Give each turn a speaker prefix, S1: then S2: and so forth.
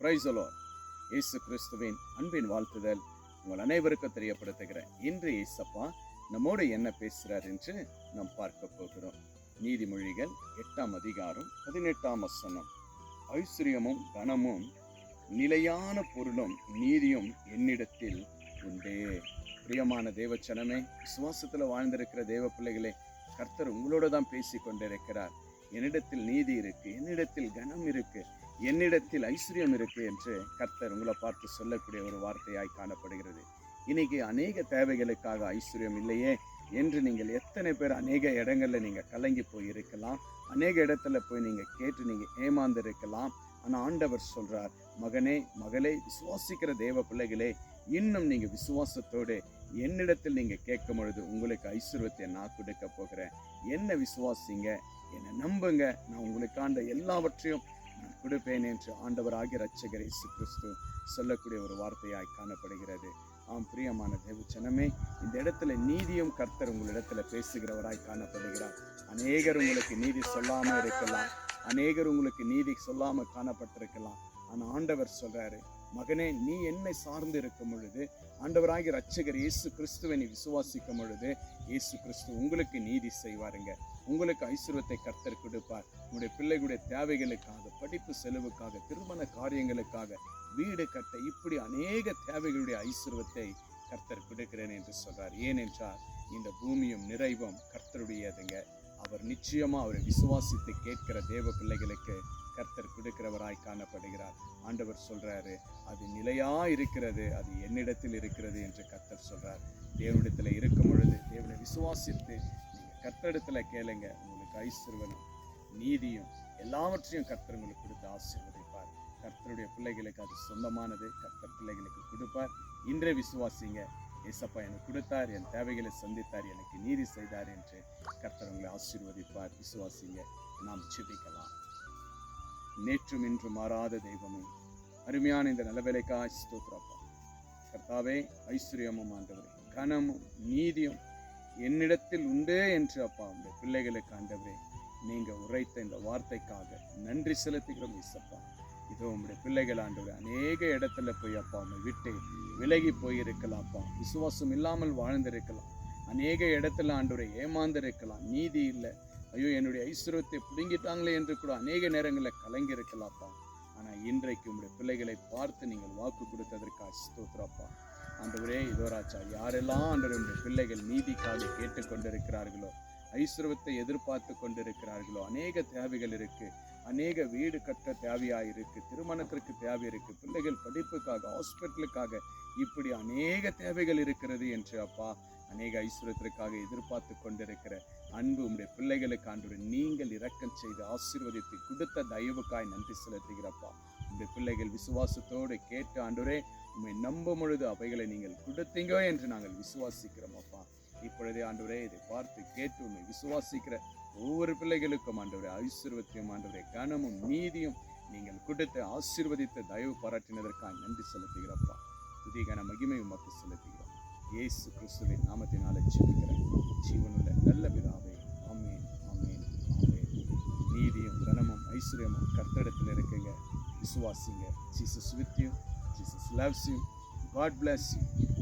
S1: பிரைசலோ இயேசு கிறிஸ்துவின் அன்பின் வாழ்த்துதல் உங்கள் அனைவருக்கும் தெரியப்படுத்துகிறேன். இன்று இயேசப்பா நம்மோடு என்ன பேசுகிறார் என்று நாம் பார்க்க போகிறோம். நீதிமொழிகள் எட்டாம் அதிகாரம் பதினெட்டாம் வசனம். ஐஸ்வர்யமும் கனமும் நிலையான பொருளும் நீதியும் என்னிடத்தில் உண்டே. பிரியமான தேவச்சனமே விசுவாசத்தில் வாழ்ந்திருக்கிற தேவ பிள்ளைகளே கர்த்தர் உங்களோட தான் பேசி கொண்டிருக்கிறார் என்னிடத்தில் நீதி இருக்கு என்னிடத்தில் கனம் இருக்கு. என்னிடத்தில் ஐஸ்வர்யம் இருக்கு என்று கர்த்தர் உங்களை பார்த்து சொல்லக்கூடிய ஒரு வார்த்தையாய் காணப்படுகிறது. இன்னைக்கு அநேக தேவைகளுக்காக ஐஸ்வர்யம் இல்லையே என்று நீங்கள் எத்தனை பேர் அநேக இடங்களில் நீங்கள் கலங்கி போய் இருக்கலாம். அநேக இடத்துல போய் நீங்கள் கேட்டு நீங்கள் ஏமாந்து இருக்கலாம் ஆண்டவர் சொல்கிறார் மகனே மகளே விசுவாசிக்கிற தேவ பிள்ளைகளே இன்னும் நீங்கள் விசுவாசத்தோடு என்னிடத்தில் நீங்கள் கேட்கும் பொழுது உங்களுக்கு ஐஸ்வர்யத்தை நான் கொடுக்க போகிறேன். என்ன விசுவாசிங்க? என்னை நம்புங்க. நான் உங்களுக்காண்ட எல்லாவற்றையும் கொடுப்பேன் என்று ஆண்டவராகிய ரட்சகர் இயேசு கிறிஸ்து சொல்லக்கூடிய ஒரு வார்த்தையாய் காணப்படுகிறது. ஆம் பிரியமான தேவச்சனமே இந்த இடத்துல நீதியும் கர்த்தர் உங்களிடத்துல பேசுகிறவராய் காணப்படுகிறார். அநேகர் உங்களுக்கு நீதி சொல்லாமல் இருக்கலாம். அநேகர் உங்களுக்கு நீதி சொல்லாமல் காணப்பட்டிருக்கலாம். ஆனால் ஆண்டவர் சொல்கிறாரு மகனே நீ என்னை சார்ந்து இருக்கும் பொழுது ஆண்டவராகிய ரட்சகர் இயேசு கிறிஸ்துவை நீ விசுவாசிக்கும் பொழுது இயேசு கிறிஸ்து உங்களுக்கு நீதி செய்வாருங்க. உங்களுக்கு ஐஸ்வர்யத்தை கர்த்தர் கொடுப்பார். உங்களுடைய பிள்ளைகளுடைய தேவைகளுக்காக படிப்பு செலவுக்காக திருமண காரியங்களுக்காக வீடு கட்ட இப்படி அநேக தேவைகளுடைய ஐஸ்வர்யத்தை கர்த்தர் கொடுக்கிறேன் என்று சொல்றார். ஏனென்றால் இந்த பூமியும் நிறைவும் கர்த்தருடையதுங்க. அவர் நிச்சயமா அவரை விசுவாசித்து கேட்கிற தேவ பிள்ளைகளுக்கு கர்த்தர் கொடுக்கிறவராய் காணப்படுகிறார். ஆண்டவர் சொல்றாரு அது நிலையா இருக்கிறது அது என்னிடத்தில் இருக்கிறது என்று கர்த்தர் சொல்றார். தேவனிடத்தில் இருக்கும் பொழுது தேவனை விசுவாசித்து நீங்கள் கர்த்தரிடத்துல கேளுங்க உங்களுக்கு ஐஸ்வர்வனும் நீதியும் எல்லாவற்றையும் கர்த்தர் உங்களுக்கு கொடுத்து ஆசீர்வதி கர்த்தருடைய பிள்ளைகளுக்கு அது சொந்தமானது. கர்த்தர் பிள்ளைகளுக்கு கொடுப்பார். இன்றே விசுவாசிங்க. ஏசப்பா எனக்கு கொடுத்தார். என் தேவைகளை சந்தித்தார். எனக்கு நீதி செய்தார் என்று கர்த்தர் உங்களை ஆசீர்வதிப்பார். விசுவாசிங்க. நாம் ஜெபிக்கலாம். நேற்றும் இன்று மாறாத தெய்வமே அருமையான இந்த நலவேலைக்காய் ஸ்தோத்ரப்பா கர்த்தாவே ஐஸ்வர்யமும் ஆண்டவரே கனமும் நீதியும் என்னிடத்தில் உண்டு என்று அப்பா உங்கள் பிள்ளைகளுக்கு ஆண்டவரே நீங்கள் உரைத்த இந்த வார்த்தைக்காக நன்றி செலுத்துகிறோம் இசப்பா இதோ உங்களுடைய பிள்ளைகள் ஆண்டவரே அநேக இடத்துல போய் அப்பா உண்மை விட்டு விலகி போயிருக்கலாம்ப்பா விசுவாசம் இல்லாமல் வாழ்ந்திருக்கலாம். அநேக இடத்துல ஆண்டவரை ஏமாந்திருக்கலாம். நீதி இல்லை. ஐயோ என்னுடைய ஐஸ்வரத்தை பிடுங்கிட்டாங்களே என்று கூட அநேக நேரங்களில் கலங்கி இருக்கலாம்ப்பா ஆனால் இன்றைக்கு உங்களுடைய பிள்ளைகளை பார்த்து நீங்கள் வாக்கு கொடுத்ததற்காக ஸ்தோத்திரப்பா ஆண்டவரே இதோ யாரெல்லாம் ஆண்டவருடைய பிள்ளைகள் நீதிக்காக கேட்டுக்கொண்டிருக்கிறார்களோ ஐஸ்வரவத்தை எதிர்பார்த்து கொண்டிருக்கிறார்களோ அநேக தேவைகள் இருக்கு. அநேக வீடு கட்ட தேவையா இருக்கு. திருமணத்திற்கு தேவை இருக்கு. பிள்ளைகள் படிப்புக்காக ஹாஸ்பிட்டலுக்காக இப்படி அநேக தேவைகள் இருக்கிறது என்று அப்பா அநேக ஐஸ்வர்யத்திற்காக எதிர்பார்த்து கொண்டிருக்கிற அன்பு உடைய பிள்ளைகளுக்கு ஆண்டு நீங்கள் இரக்கம் செய்து ஆசீர்வதித்து கொடுத்த தயவுக்காய் நன்றி செலுத்துகிறப்பா. உடைய பிள்ளைகள் விசுவாசத்தோடு கேட்டு ஆண்டுரே உண்மை நம்பும் பொழுது அவைகளை நீங்கள் கொடுத்தீங்க என்று நாங்கள் விசுவாசிக்கிறோம் அப்பா இப்பொழுதே ஆண்டவரே இதை பார்த்து கேட்டு உண்மை விசுவாசிக்கிற ஒவ்வொரு பிள்ளைகளுக்கும் ஆண்டவரே ஐஸ்வர்வத்தையும் ஆண்டவரே கனமும் நீதியும் நீங்கள் கொடுத்து ஆசீர்வதித்த தயவு பாராட்டினதற்காக நன்றி செலுத்துகிறப்பா. புதிய கன மகிமை உமக்கு செலுத்துகிறோம். இயேசு கிறிஸ்துவின் நாமத்தினால ஜெபிக்கிறேன். ஜீவனுள்ள நல்ல பிதாவே ஆமேன் ஆமேன் ஆமேன். நீதியும் கனமும் ஐஸ்வர்யமும் கர்த்தடத்தில் இருக்குங்க. விசுவாசிங்க. Jesus with you Jesus loves you God bless you